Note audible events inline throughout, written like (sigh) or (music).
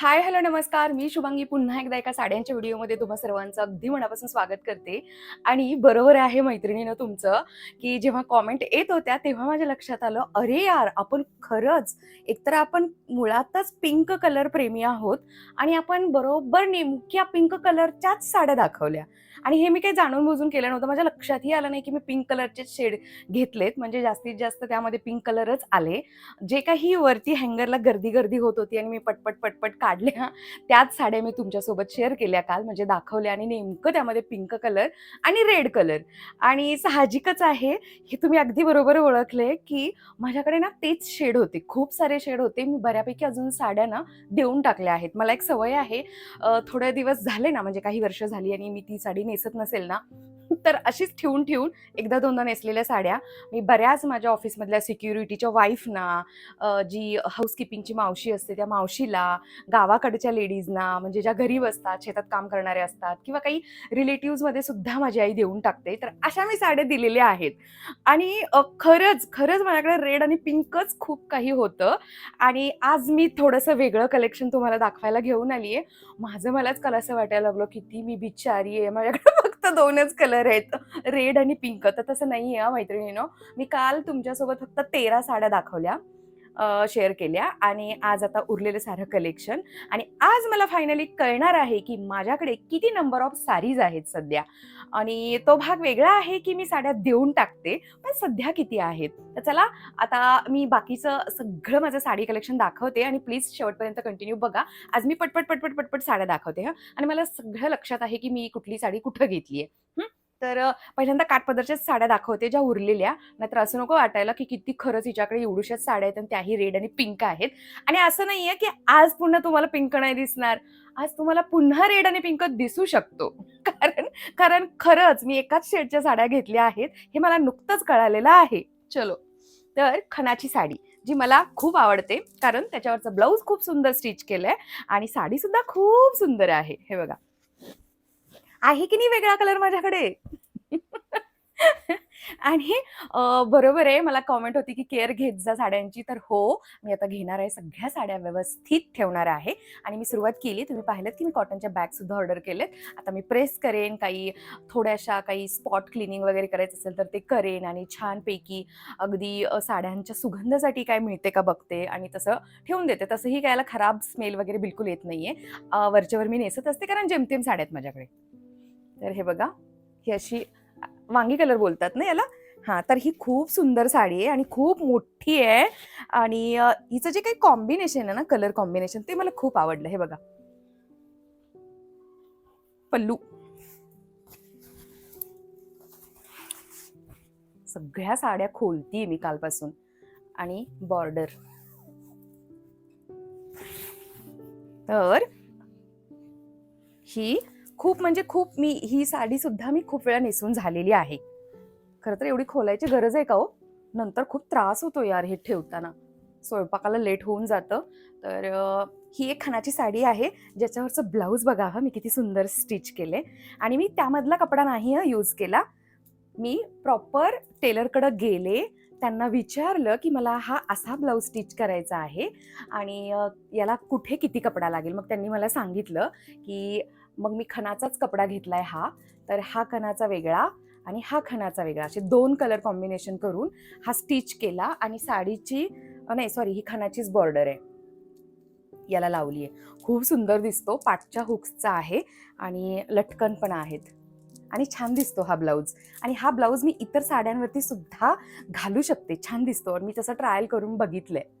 Hi hello नमस्कार. मी शुभांगी पुन्हा एकदा एका साड्यांच्या व्हिडिओमध्ये तुम्हा सर्वांचं अगदी मनापासून स्वागत करते. आणि बरोबर आहे मैत्रिणीनं तुमचं की जेव्हा कॉमेंट येत होत्या तेव्हा माझ्या लक्षात आलं अरे यार आपण खरंच एकतर आपण मुळातच पिंक कलर प्रेमी आहोत आणि आपण बरोबर नेमक्या पिंक कलरच्याच साड्या दाखवल्या. आणि हे मी काही जाणून बुजून केलं नव्हतं. माझ्या लक्षातही आलं नाही की मी पिंक कलरचे शेड घेतलेत. म्हणजे जास्तीत जास्त त्यामध्ये पिंक कलरच आले. जे काही वरती हँगरला गर्दी गर्दी होत होती आणि मी पटपट पटपट काढल्या त्याच साड्या मी तुमच्यासोबत शेअर केल्या काल म्हणजे दाखवल्या आणि नेमकं त्यामध्ये पिंक कलर आणि रेड कलर आणि साहजिकच आहे हे तुम्ही अगदी बरोबर ओळखले की माझ्याकडे ना तेच शेड होते. खूप सारे शेड होते. मी बऱ्यापैकी अजून साड्या ना देऊन टाकल्या आहेत. मला एक सवय आहे थोडे दिवस झाले ना म्हणजे काही वर्ष झाली आणि मी ती साडी नेसत नसेल ना तर अशीच ठेवून ठेवून एकदा दोनदा नेसलेल्या साड्या. मी बऱ्याच माझ्या ऑफिसमधल्या सिक्युरिटीच्या वाईफना जी हाऊसकीपिंगची मावशी असते त्या मावशीला गावाकडच्या लेडीजना म्हणजे ज्या गरीब असतात शेतात काम करणारे असतात किंवा काही रिलेटिव्हमध्ये सुद्धा माझी आई देऊन टाकते तर अशा मी साड्या दिलेल्या आहेत. आणि खरंच खरंच माझ्याकडे रेड आणि पिंकच खूप काही होतं. आणि आज मी थोडंसं वेगळं कलेक्शन तुम्हाला दाखवायला घेऊन आली आहे माझं मलाच कलासं असं वाटायला लागलं किती मी बिचारी आहे माझ्याकडे फक्त दोनच कलर आहेत. रेड आणि पिंक तर तसं नाही आहे मैत्रिणीनो. मी काल तुमच्यासोबत फक्त तेरा साड्या दाखवल्या शेअर केल्या आणि आज आता उरलेलं सारं कलेक्शन आणि आज मला फायनली कळणार आहे की माझ्याकडे किती नंबर ऑफ सारीज आहेत सध्या. आणि तो भाग वेगळा आहे की मी साड्या देऊन टाकते पण सध्या किती आहेत? तर चला आता मी बाकीचं सगळं माझं साडी कलेक्शन दाखवते आणि प्लीज शेवटपर्यंत कंटिन्यू बघा. आज मी पटपट पटपट पटपट साड्या दाखवते हा. आणि मला सगळं लक्षात आहे की मी कुठली साडी कुठं घेतली आहे तर पहिल्यांदा काठपदरच्याच साड्या दाखवते ज्या उरलेल्या. नाहीतर असं नको वाटायला की किती खरंच हिच्याकडे एवढ्याशाच साड्या आहेत आणि त्याही रेड आणि पिंक आहेत. आणि असं नाहीये की आज पुन्हा तुम्हाला पिंक नाही दिसणार. आज तुम्हाला पुन्हा रेड आणि पिंक दिसू शकतो. कारण कारण खरंच मी एकाच शेडच्या साड्या घेतल्या आहेत. हे मला नुकतंच कळालेलं आहे. चलो. तर खणाची साडी जी मला खूप आवडते. कारण त्याच्यावरचं ब्लाऊज खूप सुंदर स्टिच केलंय. आणि साडी सुद्धा खूप सुंदर आहे. हे बघा. आहे की नाही वेगळा कलर माझ्याकडे? आणि बरोबर आहे. मला कॉमेंट होती की केअर घेत जा साड्यांची. तर हो मी आता घेणार आहे. सगळ्या साड्या व्यवस्थित ठेवणार आहे. आणि मी सुरुवात केली. तुम्ही पाहिलं की मी कॉटनच्या बॅगसुद्धा ऑर्डर केलेत. आता मी प्रेस करेन. काही थोड्याशा काही स्पॉट क्लिनिंग वगैरे करायचं असेल तर ते करेन. आणि छानपैकी अगदी साड्यांच्या सुगंधासाठी काय मिळते का बघते. आणि तसं ठेवून देते. तसंही काय खराब स्मेल वगैरे बिलकुल येत नाही आहे वरच्यावर मी नेसत असते. कारण जेमतेम साड्या आहेत माझ्याकडे. तर हे बघा ही अशी वांगी कलर बोलतात ना याला? हां तर ही खूप सुंदर साडी आहे आणि खूप मोठी आहे. आणि हिचं जे काही कॉम्बिनेशन आहे ना कलर कॉम्बिनेशन ते मला खूप आवडलं. हे बघा. पल्लू. सगळ्या साड्या खोलतीये मी कालपासून. आणि बॉर्डर तर ही खूप म्हणजे खूप मी ही साडी सुद्धा मी खूप वेळा नेसून झालेली आहे. खरं तर एवढी खोलायची गरज आहे का हो? नंतर खूप त्रास होतो यार हे ठेवताना. स्वयंपाकाला लेट होऊन जातं. तर ही एक खणाची साडी आहे ज्याच्यावरचं ब्लाऊज बघा हा मी किती सुंदर स्टिच केले. आणि मी त्यामधला कपडा नाही यूज केला. मी प्रॉपर टेलरकडं गेले त्यांना विचारलं की मला हा असा ब्लाऊज स्टिच करायचा आहे. आणि याला कुठे किती कपडा लागेल? मग त्यांनी मला सांगितलं की मग मी खणाचाच कपडा घेतलाय हा. तर हा खणाचा वेगळा आणि हा खणाचा वेगळा. असे दोन कलर कॉम्बिनेशन करून हा स्टिच केला आणि साडीची नाही सॉरी ही खणाचीच बॉर्डर आहे. याला लावली आहे खूप सुंदर दिसतो. पाठच्या हुक्सचा आहे आणि लटकन पण आहेत. आणि छान दिसतो हा ब्लाऊज आणि हा ब्लाऊज मी इतर साड्यांवरती सुद्धा घालू शकते. छान दिसतो. आणि मी तसं ट्रायल करून बघितलं आहे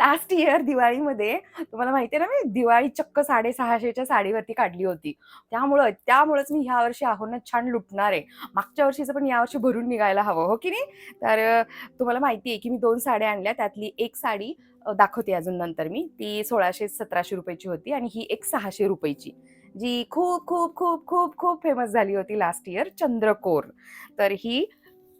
लास्ट इयर दिवाळीमध्ये तुम्हाला माहिती आहे ना मी दिवाळी चक्क साडेसहाशेच्या साडीवरती काढली होती. त्यामुळं त्यामुळंच मी ह्या वर्षी आहोनं छान लुटणार आहे. मागच्या वर्षीचं पण यावर्षी भरून निघायला हवं हो की नाही? तर तुम्हाला माहिती आहे की मी दोन साड्या आणल्या. त्यातली एक साडी दाखवते अजून नंतर मी. ती सोळाशे सतराशे रुपयाची होती आणि ही एक सहाशे रुपयाची जी खूप खूप खूप खूप खूप फेमस झाली होती लास्ट इयर चंद्रकोर. तर ही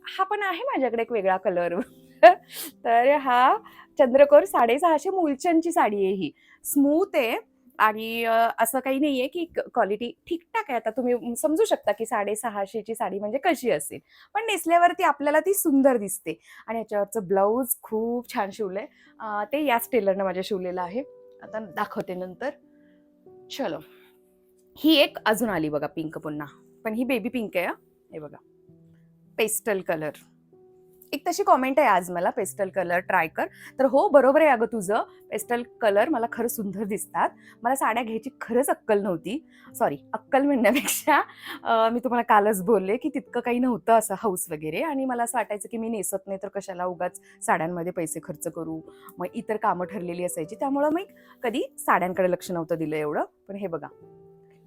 हा पण आहे माझ्याकडे एक वेगळा कलर (laughs) तर हा चंद्रकोर साडेसहाशे मूलचंदची साडी आहे ही. स्मूथ आहे आणि असं काही नाहीये की क्वालिटी ठीकठाक आहे. आता तुम्ही समजू शकता की साडेसहाशेची साडी म्हणजे कशी असेल. पण नेसल्यावरती आपल्याला ती सुंदर दिसते. आणि याच्यावरचं ब्लाऊज खूप छान शिवलंय. ते याच टेलरनं माझ्या शिवलेलं आहे. आता दाखवते नंतर. चलो. ही एक अजून आली बघा पिंक पुन्हा. पण ही बेबी पिंक आहे हे. बघा. पेस्टल कलर एक तशी कॉमेंट आहे आज मला पेस्टल कलर ट्राय कर. तर हो बरोबर आहे अगं तुझं. पेस्टल कलर मला खरं सुंदर दिसतात. मला साड्या घ्यायची खरंच अक्कल नव्हती. सॉरी अक्कल म्हणण्यापेक्षा मी तुम्हाला कालच बोलले की तितकं काही नव्हतं असं हाऊस वगैरे. आणि मला असं वाटायचं की मी नेसत नाही तर कशाला उगाच साड्यांमध्ये पैसे खर्च करू? मग इतर कामं ठरलेली असायची. त्यामुळं मी कधी साड्यांकडे लक्ष नव्हतं दिलं एवढं. पण हे बघा.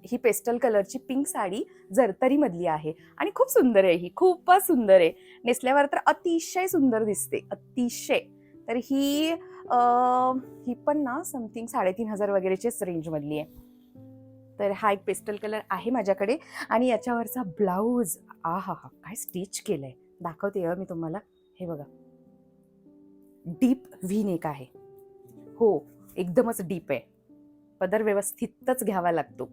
ही पेस्टल कलरची पिंक साडी जरतरीमधली आहे. आणि खूप सुंदर आहे ही खूपच सुंदर आहे. नेसल्यावर तर अतिशय सुंदर दिसते अतिशय. तर ही ही पण ना समथिंग साडेतीन हजार वगैरेचेच रेंजमधली आहे. तर हा एक पेस्टल कलर आहे माझ्याकडे आणि याच्यावरचा ब्लाऊज आ हा हा काय स्टिच केलंय. दाखवते मी तुम्हाला. हे बघा. डीप व्ही नेक आहे. हो एकदमच डीप आहे. पदर व्यवस्थितच घ्यावा लागतो.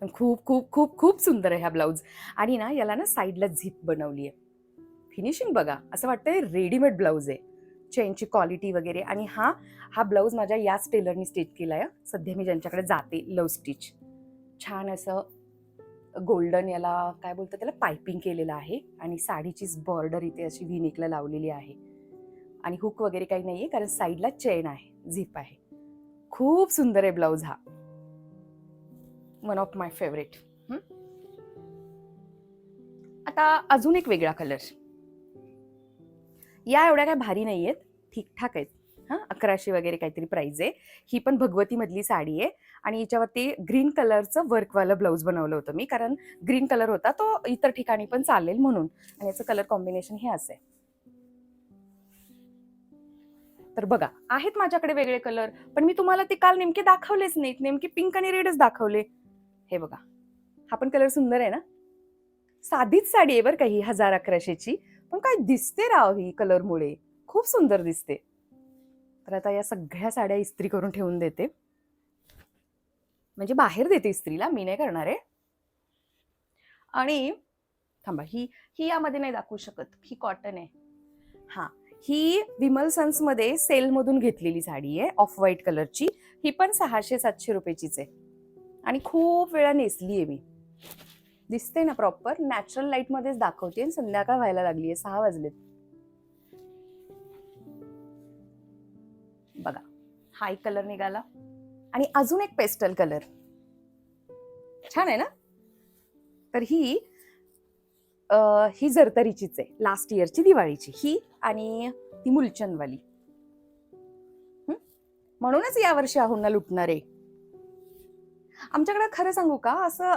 पण खूप खूप खूप खूप सुंदर आहे हा ब्लाऊज. आणि ना याला ना साईडला झिप बनवली आहे. फिनिशिंग बघा असं वाटतंय रेडीमेड ब्लाऊज आहे. चेनची क्वालिटी वगैरे. आणि हा हा ब्लाऊज माझ्या याच टेलरनी स्टिच केला आहे सध्या मी ज्यांच्याकडे जाते लव स्टिच छान असं गोल्डन याला काय बोलतं त्याला पायपिंग केलेलं आहे. आणि साडीचीच बॉर्डर इथे अशी विनिकला लावलेली आहे. आणि हुक वगैरे काही नाही आहे कारण साईडला चेन आहे झिप आहे. खूप सुंदर आहे ब्लाऊज हा. वन ऑफ माय फेवरेट आता अजून एक वेगळा कलर या एवढ्या काय भारी नाही आहेत ठीकठाक आहेत. हां? अकराशे वगैरे काहीतरी प्राईज आहे. ही पण भगवती मधली साडी आहे. आणि याच्यावरती ग्रीन कलरचं वर्कवालं ब्लाऊज बनवलं होतं मी. कारण ग्रीन कलर होता तो इतर ठिकाणी पण चालेल म्हणून. आणि याचं कलर कॉम्बिनेशन हे असं आहे. तर बघा आहेत माझ्याकडे वेगळे कलर पण मी तुम्हाला ते काल नेमके दाखवलेच नाहीत. नेमके पिंक आणि रेडच दाखवले. हे बघा. हा पण कलर सुंदर आहे ना? साधीच साडी आहे बरं काही हजार अकराशेची. पण काय दिसते राव ही कलरमुळे खूप सुंदर दिसते. तर आता या सगळ्या साड्या इस्त्री करून ठेवून देते. म्हणजे बाहेर देते इस्त्रीला मी नाही करणार आहे. आणि थांबा ही ही यामध्ये नाही दाखवू शकत. ही कॉटन आहे. हां ही विमल सन्समध्ये सेलमधून घेतलेली साडी आहे ऑफ व्हाईट कलरची ही पण सहाशे सातशे रुपयाचीच आहे. आणि खूप वेळा नेसली आहे मी. दिसते ना प्रॉपर नॅचरल लाइट मध्येच दाखवते आणि संध्याकाळ व्हायला लागली आहे सहा वाजलेत. बघा हा एक कलर निघाला. आणि अजून एक पेस्टल कलर छान आहे ना? तर ही ही जरतरीचीच आहे लास्ट इयरची दिवाळीची. ही आणि ती मुलचंदवाली. म्हणूनच यावर्षी आहोंना लुटणार. आहे आमच्याकडे खरं सांगू का? असं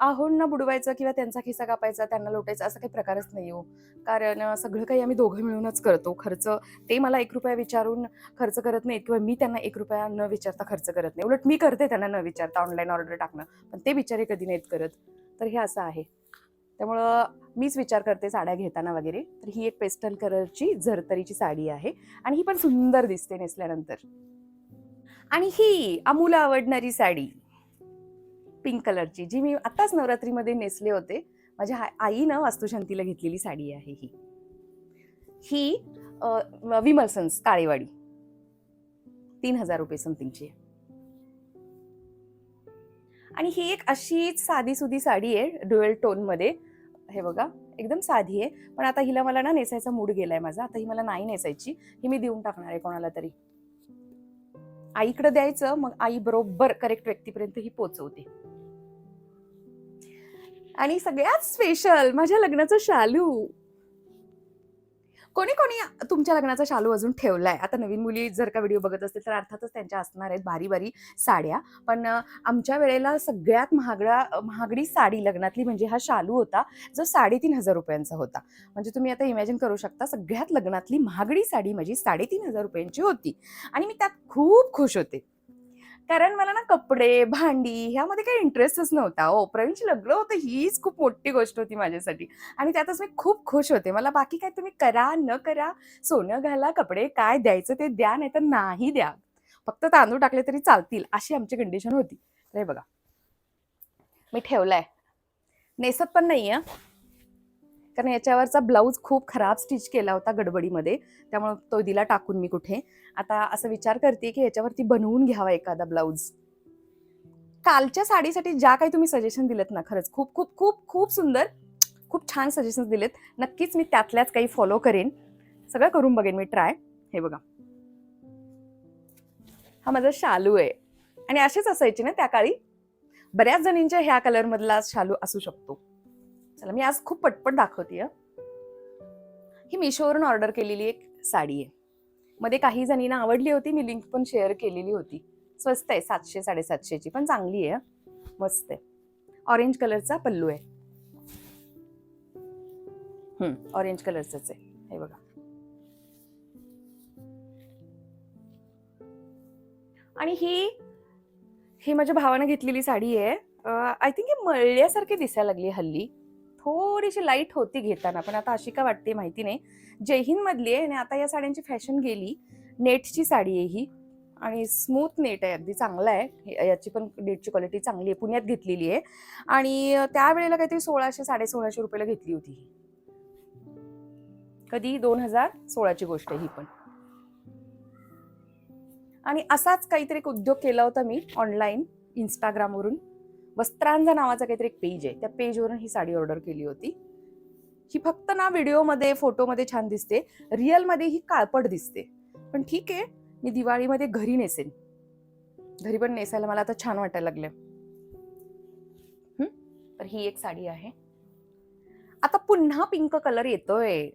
आहोंना बुडवायचं किंवा त्यांचा खिसा कापायचा त्यांना लोटायचा असा काही प्रकारच नाही हो. कारण सगळं काही आम्ही दोघं मिळूनच करतो खर्च. ते मला एक रुपया विचारून खर्च करत नाहीत किंवा मी त्यांना एक रुपया न विचारता खर्च करत नाही. उलट मी करते त्यांना न विचारता ऑनलाईन ऑर्डर टाकणं पण ते बिचारे कधी नाहीत करत. तर हे असं आहे. त्यामुळं मीच विचार करते साड्या घेताना वगैरे. तर ही एक पेस्टल कलरची झरतरीची साडी आहे आणि ही पण सुंदर दिसते नेसल्यानंतर. आणि ही अमूला आवडणारी साडी. पिंक कलरची जी मी आताच नवरात्रीमध्ये नेसले होते. माझ्या आईनं वास्तुशांतीला घेतलेली साडी आहे ही. ही विमलसन्स काळेवाडी. तीन हजार रुपये समथिंगची आहे. आणि ही एक अशीच साधी सुधी साडी आहे डुएल टोनमध्ये. हे बघा एकदम साधी आहे. पण आता हिला मला ना नेसायचा मूड गेलाय माझा. आता ही मला नाही नेसायची. ही मी देऊन टाकणार आहे कोणाला तरी. आईकडे द्यायचं मग आई बरोबर करेक्ट व्यक्तीपर्यंत ही पोचवते. आणि सगळ्यात स्पेशल माझ्या लग्नाचं शालू. कोणी कोणी तुमच्या लग्नाचा शालू अजून ठेवलाय? आता नवीन मुली जर का व्हिडिओ बघत असतील तर अर्थातच त्यांच्या असणार आहेत भारी भारी साड्या. पण आमच्या वेळेला सगळ्यात महागडा महागडी साडी लग्नातली म्हणजे हा शालू होता जो साडेतीन हजार रुपयांचा होता. म्हणजे तुम्ही आता इमॅजिन करू शकता सगळ्यात लग्नातली महागडी साडी माझी साडेतीन हजार रुपयांची होती. आणि मी त्यात खूप खुश होते. कारण मला ना कपडे भांडी ह्यामध्ये काही इंटरेस्टच नव्हता. हो प्रवीणची लग्न होतं हीच खूप मोठी गोष्ट होती माझ्यासाठी. आणि त्यातच मी खूप खुश होते. मला बाकी काय तुम्ही करा न करा सोनं घाला कपडे काय द्यायचं ते द्या नाही तर नाही द्या. फक्त तांदूळ टाकले तरी चालतील अशी आमची कंडिशन होती. अरे बघा. मी ठेवलाय. नेसत पण नाही आहे कारण याच्यावरचा ब्लाऊज खूप खराब स्टिच केला होता गडबडीमध्ये. त्यामुळं तो दिला टाकून मी कुठे. आता असं विचार करते की याच्यावरती बनवून घ्यावा एखादा ब्लाऊज. कालच्या साडीसाठी ज्या काही तुम्ही सजेशन दिलेत ना खरंच खूप खूप खूप खूप सुंदर खूप छान सजेशन्स दिलेत. नक्कीच मी त्यातल्याच काही फॉलो करेन. सगळं करून बघेन मी ट्राय हे बघा. हा माझा शालू आहे. आणि असेच असायचे ना त्या काळी. बऱ्याच जणींच्या ह्या कलरमधला शालू असू शकतो. चला मी आज खूप पटपट दाखवते ही मिशोवरून ऑर्डर केलेली एक साडी आहे. मध्ये काही जणींना आवडली होती मी लिंक पण शेअर केलेली होती. स्वस्त आहे सातशे साडेसातशेची पण चांगली आहे. मस्त आहे. ऑरेंज कलरचा पल्लू आहे. ऑरेंज कलरचंच आहे. हे बघा. आणि ही ही माझ्या भावानं घेतलेली साडी आहे. आय थिंक ही मळल्यासारखी दिसायला लागली हल्ली. थोडीशी लाइट होती घेताना पण आता अशी का वाटते माहिती नाही. जयहिंद मधली आहे आणि आता या साड्यांची फॅशन गेली. नेटची साडी आहे ही. आणि स्मूथ नेट आहे अगदी चांगला आहे. याची पण नेटची क्वालिटी चांगली आहे. पुण्यात घेतलेली आहे. आणि त्यावेळेला काहीतरी सोळाशे साडे सोळाशे रुपयाला घेतली होती ही. कधी? दोन हजार सोळाची गोष्ट आहे ही पण. आणि असाच काहीतरी एक उद्योग केला होता मी ऑनलाईन इंस्टाग्रामवरून वस्त्रांचा नावाचा काहीतरी एक पेज आहे. त्या पेजवरून ही साडी ऑर्डर केली होती. ही फक्त ना व्हिडिओमध्ये फोटोमध्ये छान दिसते. रिअलमध्ये ही काळपट दिसते. पण ठीक आहे मी दिवाळीमध्ये घरी नेसेन. घरी पण नेसायला मला आता छान वाटायला लागलं तर ही एक साडी आहे. आता पुन्हा पिंक कलर येतोय.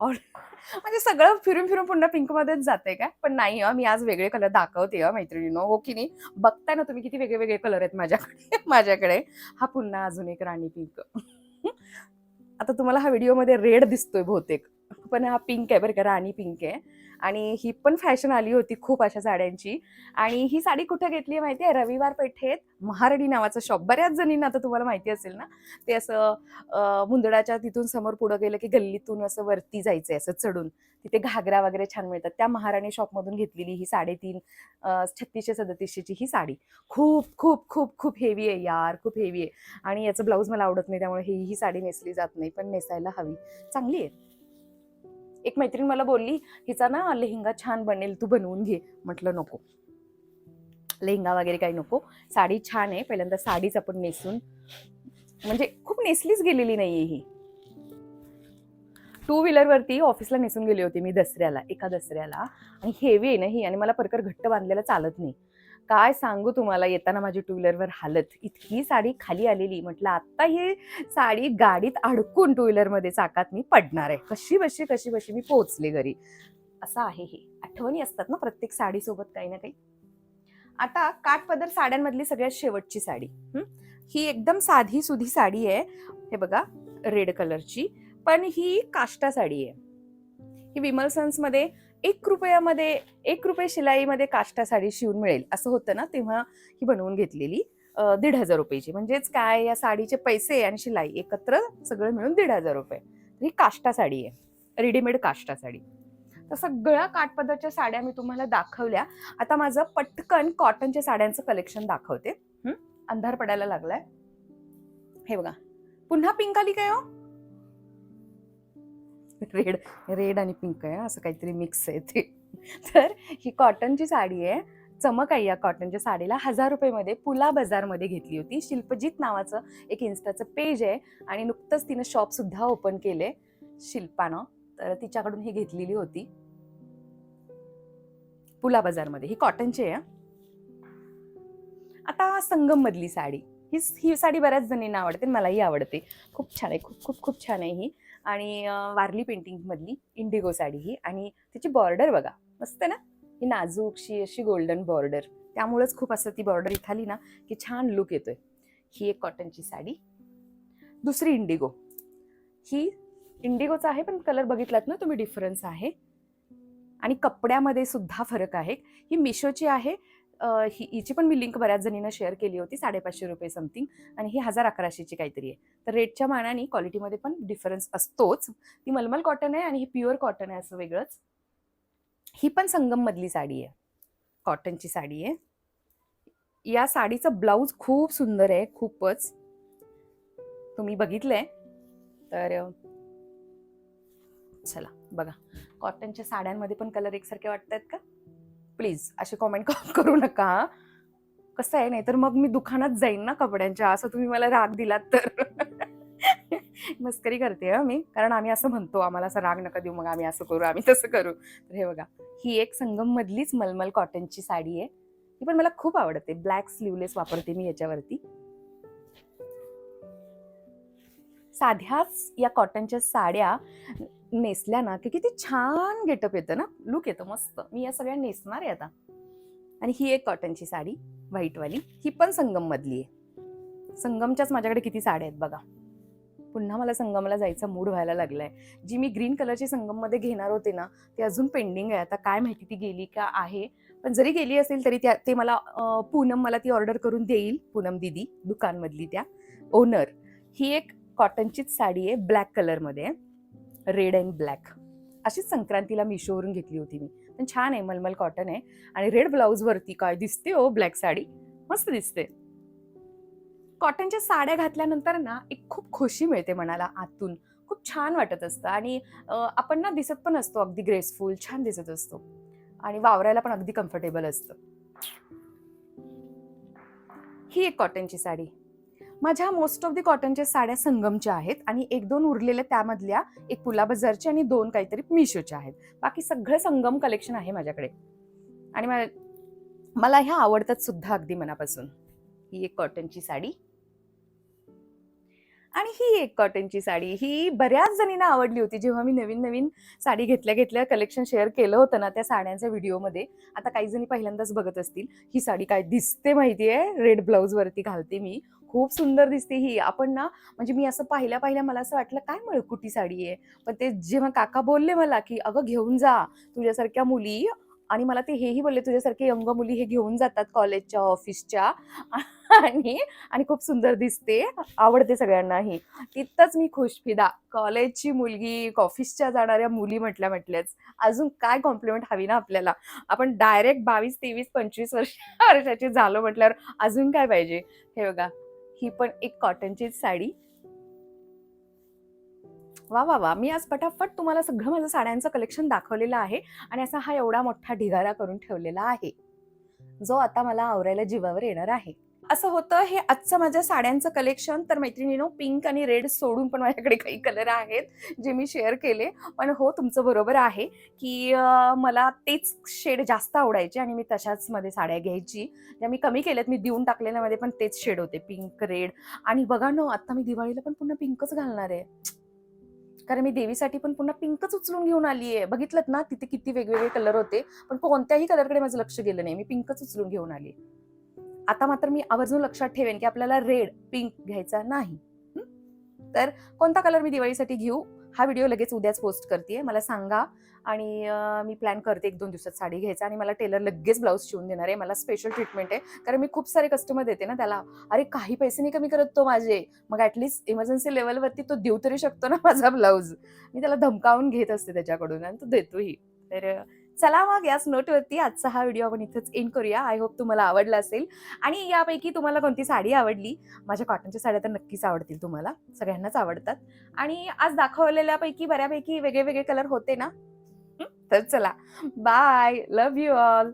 (laughs) म्हणजे सगळं फिरून फिरून पुन्हा पिंक मध्येच जाते काय? पण नाही मी आज वेगळे कलर दाखवते मैत्रिणीनो. हो की नाही? बघताय ना तुम्ही किती वेगळे वेगळे कलर आहेत माझ्याकडे (laughs) माझ्याकडे. हा पुन्हा अजून एक राणी पिंक (laughs) आता तुम्हाला हा व्हिडिओमध्ये रेड दिसतोय बहुतेक. पण हा पिंक आहे बरं का राणी पिंक आहे. आणि ही पण फॅशन आली होती खूप अशा साड्यांची. आणि ही साडी कुठे घेतली आहे माहिती आहे? रविवार पेठेत महारडी नावाचं शॉप बऱ्याच जणींना आता तुम्हाला माहिती असेल ना? ते असं मुंदडाच्या तिथून समोर पुढं गेलं की गल्लीतून असं वरती जायचंय असं चढून. तिथे घागरा वगैरे छान मिळतात. त्या महाराणी शॉपमधून घेतलेली ही साडेतीन छत्तीसशे सदतीसशेची ही साडी. खूप खूप खूप खूप हेवी आहे यार. खूप हेवी आहे. आणि याचं ब्लाऊज मला आवडत नाही त्यामुळे ही ही साडी नेसली जात नाही पण नेसायला हवी. चांगली आहे. एक मैत्रीण मला बोलली हिचा ना लेहंगा छान बनेल तू बनवून घे. म्हटलं नको. लेहंगा वगैरे काही नको. साडी छान आहे पहिल्यांदा साडीच आपण नेसून. म्हणजे खूप नेसलीच गेलेली नाहीये ही. टू व्हीलरवरती ऑफिसला नेसून गेली होती मी दसऱ्याला एका दसऱ्याला. आणि हेवी आहे ना ही आणि मला परकर घट्ट बांधलेला चालत नाही. काय सांगू तुम्हाला? येताना माझी टू व्हीलरवर हालत. इतकी साडी खाली आलेली. म्हटलं आत्ता ही साडी गाडीत अडकून टू व्हीलरमध्ये चाकात मी पडणार आहे. कशी बशी कशी बशी मी पोहोचले घरी. असं आहे हे. आठवणी असतात ना प्रत्येक साडीसोबत काही ना काही? आता काठपदर साड्यांमधली सगळ्यात शेवटची साडी. ही? एकदम साधी सुधी साडी आहे. हे बघा रेड कलरची पण ही काष्टा साडी आहे. ही विमल सन्समध्ये एक रुपयामध्ये एक रुपये शिलाईमध्ये काष्टा साडी शिवून मिळेल असं होतं ना तेव्हा ही बनवून घेतलेली दीड हजार रुपयाची. म्हणजेच काय या साडीचे पैसे आणि शिलाई एकत्र सगळं मिळून दीड हजार रुपये. तर ही काष्टा साडी आहे रेडीमेड काष्टा साडी. तर सगळ्या काठपदरच्या साड्या मी तुम्हाला दाखवल्या. आता माझं पटकन कॉटनच्या साड्यांचं कलेक्शन दाखवते. अंधार पडायला लागलाय. हे बघा. पुन्हा पिंक आली काय हो? (laughs) रेड रेड आणि पिंक आहे असं काहीतरी मिक्स आहे ते. (laughs) तर ही कॉटनची साडी आहे. चमक आहे या कॉटनच्या साडीला. हजार रुपयेमध्ये पुला बाजारमध्ये घेतली होती. शिल्पजीत नावाचं एक इन्स्टाचं पेज आहे आणि नुकतंच तिनं शॉपसुद्धा ओपन केले शिल्पानं. तर तिच्याकडून ही घेतलेली होती. पुला बाजारमध्ये. ही कॉटनची आहे आता संगम मधली साडी. ही ही साडी बऱ्याच जणींना आवडते मलाही आवडते. खूप छान आहे. खूप खूप खूप छान आहे ही. आणि वारली पेंटिंगमधली इंडिगो साडी ही आणि तिची बॉर्डर बघा मस्त ना? ही नाजूकशी अशी गोल्डन बॉर्डर. त्यामुळेच खूप असं ती बॉर्डर इथं आली ना की छान लुक येतोय. ही एक कॉटनची साडी. दुसरी इंडिगो. ही इंडिगोचा आहे पण कलर बघितलात ना तुम्ही डिफरन्स आहे. आणि कपड्यामध्ये सुद्धा फरक आहे. ही मिशोची आहे ही हिची पण मी लिंक बऱ्याच जणींना शेअर केली होती साडेपाचशे रुपये समथिंग आणि ही हजार अकराशेची काहीतरी आहे. तर रेटच्या मानाने क्वालिटीमध्ये पण डिफरन्स असतोच. ती मलमल कॉटन आहे आणि ही प्युअर कॉटन आहे असं वेगळंच. ही पण संगम मधली साडी आहे. कॉटनची साडी आहे. या साडीचं ब्लाऊज खूप सुंदर आहे खूपच. तुम्ही बघितलंय. तर चला बघा. कॉटनच्या साड्यांमध्ये पण कलर एकसारखे वाटत आहेत का? प्लीज अशी कॉमेंट (laughs) करू नका कसं आहे नाही तर मग मी दुकानात जाईन ना कपड्यांच्या असं तुम्ही मला राग दिलात तर. (laughs) मस्करी करते मी. कारण आम्ही असं म्हणतो आम्हाला असं राग नका देऊ मग आम्ही असं करू आम्ही तसं करू. तर हे बघा ही एक संगम मधलीच मलमल कॉटनची साडी आहे. ही पण मला खूप आवडते. ब्लॅक स्लीवलेस वापरते मी याच्यावरती. साध्याच या कॉटनच्या साड्या नेसल्या ना की किती छान गेटअप येतं ना. लुक येतं मस्त. मी या सगळ्या नेसणार आहे आता. आणि ही एक कॉटनची साडी व्हाईटवाली ही पण संगम मधली आहे. संगमच्याच माझ्याकडे किती साड्या आहेत बघा. पुन्हा मला संगमला जायचा मूड व्हायला लागलाय. जी मी ग्रीन कलरची संगममध्ये घेणार होते ना ती अजून पेंडिंग आहे. आता काय माहिती ती गेली का आहे. पण जरी गेली असेल तरी त्या ते मला पूनम मला ती ऑर्डर करून देईल. पूनम दिदी दुकानमधली त्या ओनर ही एक कॉटनचीच साडी आहे ब्लॅक कलरमध्ये रेड अँड ब्लॅक. अशीच संक्रांतीला मिशोवरून घेतली होती मी. पण छान आहे मलमल कॉटन आहे. आणि रेड ब्लाऊजवरती काय दिसते हो ब्लॅक साडी? मस्त दिसते. कॉटनच्या साड्या घातल्यानंतर ना एक खूप खुशी मिळते मनाला आतून. खूप छान वाटत असतं. आणि आपण ना दिसत पण असतो अगदी ग्रेसफुल छान दिसत असतो. आणि वावरायला पण अगदी कम्फर्टेबल असतं. ही एक कॉटनची साडी. माझ्या मोस्ट ऑफ दी कॉटनच्या साड्या संगमच्या आहेत आणि एक दोन उरलेल्या त्यामधल्या एक पुला बजारच्या आणि दोन काहीतरी मिशोच्या आहेत. बाकी सगळं संगम कलेक्शन आहे माझ्याकडे. आणि मला ह्या आवडतात सुद्धा अगदी मनापासून. ही एक कॉटनची साडी. आणि ही एक कॉटनची साडी. ही बऱ्याच जणींना आवडली होती. जेव्हा मी नवीन नवीन साडी घेतल्या घेतल्या कलेक्शन शेअर केलं होतं ना त्या साड्यांच्या व्हिडिओमध्ये आता काही जणी पहिल्यांदाच बघत असतील ही साडी काय दिसते माहिती आहे रेड ब्लाऊजवरती घालते मी. खूप सुंदर दिसते ही. आपण ना म्हणजे मी असं पाहिल्या पाहिल्या मला असं वाटलं काय मळकुटी साडी आहे? पण ते जेव्हा काका बोलले मला की अगं घेऊन जा तुझ्यासारख्या मुली आणि मला ते हेही बोलले तुझ्यासारखे यंग मुली हे घेऊन जातात कॉलेजच्या ऑफिसच्या. आणि आणि खूप सुंदर दिसते आवडते सगळ्यांनाही. तिथंच मी खुशफिदा कॉलेजची मुलगी ऑफिसच्या जाणाऱ्या मुली म्हटल्या म्हटल्याच. अजून काय कॉम्प्लिमेंट हवी ना आपल्याला? आपण डायरेक्ट बावीस तेवीस पंचवीस वर्ष (laughs) वर्षाची झालो म्हटल्यावर अजून काय पाहिजे? हे बघा ही पण एक कॉटनचीच साडी. वा वा वा. मी आज पटापट तुम्हाला सगळं माझं साड्यांचं कलेक्शन दाखवलेलं आहे आणि असा हा एवढा मोठा ढिगारा करून ठेवलेला आहे. जो आता मला आवरायला जीवावर येणार आहे. असं होतं हे आजचं माझ्या साड्यांचं कलेक्शन तर मैत्रिणीनो पिंक आणि रेड सोडून पण माझ्याकडे काही कलर आहेत जे मी शेअर केले. पण हो तुमचं बरोबर आहे की मला तेच शेड जास्त आवडायचे आणि मी तशाच मध्ये साड्या घ्यायची. ज्या मी कमी केल्यात मी देऊन टाकलेल्यामध्ये पण तेच शेड होते पिंक रेड आणि बघा नो आता मी दिवाळीला पण पुन्हा पिंकच घालणार आहे. कारण मी देवीसाठी पण पुन्हा पिंकच उचलून घेऊन आली आहे बघितलं ना तिथे किती वेगवेगळे कलर होते पण कोणत्याही कलरकडे माझं लक्ष गेलं नाही. मी पिंकच उचलून घेऊन आली आता मात्र मी आवर्जून लक्षात ठेवेन की आपल्याला रेड पिंक घ्यायचा नाही. तर कोणता कलर मी दिवाळीसाठी घेऊ? हा व्हिडिओ लगेच उद्याच पोस्ट करते मला सांगा आणि मी प्लॅन करते एक दोन दिवसात साडी घ्यायचा आणि मला टेलर लगेच ब्लाऊज शिवून देणार आहे. मला स्पेशल ट्रीटमेंट आहे. कारण मी खूप सारे कस्टमर देते ना त्याला. अरे काही पैसे नाही कमी करत तो माझे. मग ॲटलीस्ट इमर्जन्सी लेवलवरती तो देऊ तरी शकतो ना (laughs) माझा ब्लाऊज मी त्याला धमकावून घेत असते त्याच्याकडून आणि तो देतोही. तर चला मग याच नोटवरती आजचा हा व्हिडिओ आपण इथंच एंड करूया. आय होप तुम्हाला आवडला असेल. आणि यापैकी तुम्हाला कोणती साडी आवडली? माझ्या कॉटनच्या साड्या तर नक्कीच आवडतील तुम्हाला. सगळ्यांनाच आवडतात. आणि आज दाखवलेल्यापैकी बऱ्यापैकी वेगळे वेगळे कलर होते ना? तर चला. Bye love you all